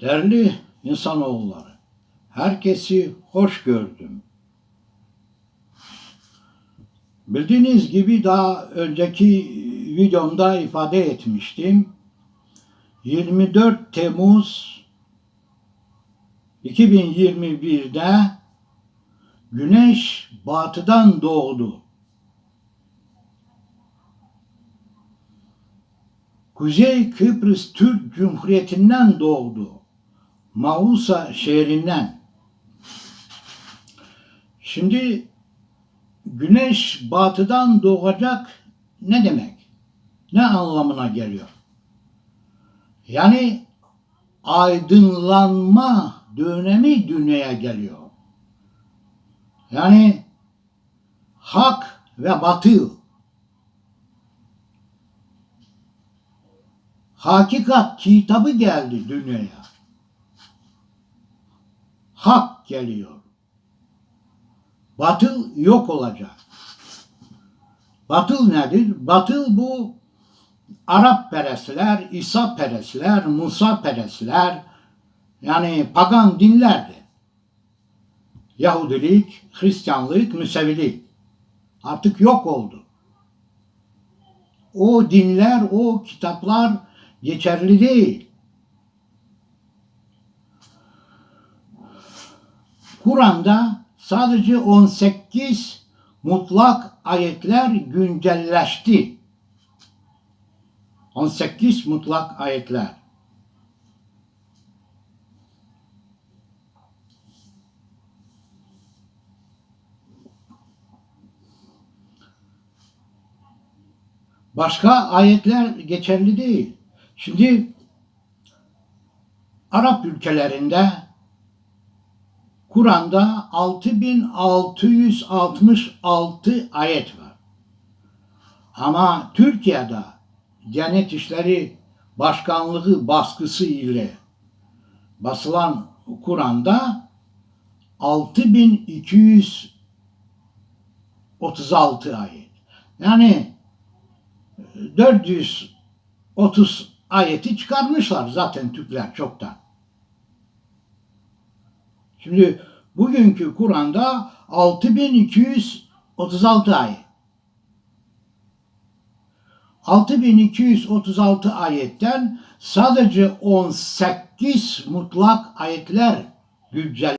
Değerli insanoğulları, herkesi hoş gördüm. Bildiğiniz gibi daha önceki videomda ifade etmiştim. 24 Temmuz 2021'de Güneş batıdan doğdu. Kuzey Kıbrıs Türk Cumhuriyeti'nden doğdu. Mausa şehrinden. Şimdi güneş batıdan doğacak ne demek? Ne anlamına geliyor? Yani aydınlanma dönemi dünyaya geliyor. Yani hak ve batıl hakikat kitabı geldi dünyaya. Hak geliyor. Batıl yok olacak. Batıl nedir? Batıl bu Arap perestler, İsa perestler, Musa perestler yani pagan dinlerdi. Yahudilik, Hristiyanlık, Müsevilik artık yok oldu. O dinler, o kitaplar geçerli değil. Kur'an'da sadece 18 mutlak ayetler güncelleşti. 18 mutlak ayetler. Başka ayetler geçerli değil. Şimdi Arap ülkelerinde Kur'an'da 6666 ayet var. Ama Türkiye'de Diyanet İşleri Başkanlığı baskısı ile basılan Kur'an'da 6236 ayet. Yani 430 ayeti çıkarmışlar zaten Türkler çoktan. Şimdi bugünkü Kur'an'da 6236 ayet. 6236 ayetten sadece 18 mutlak ayetler güncel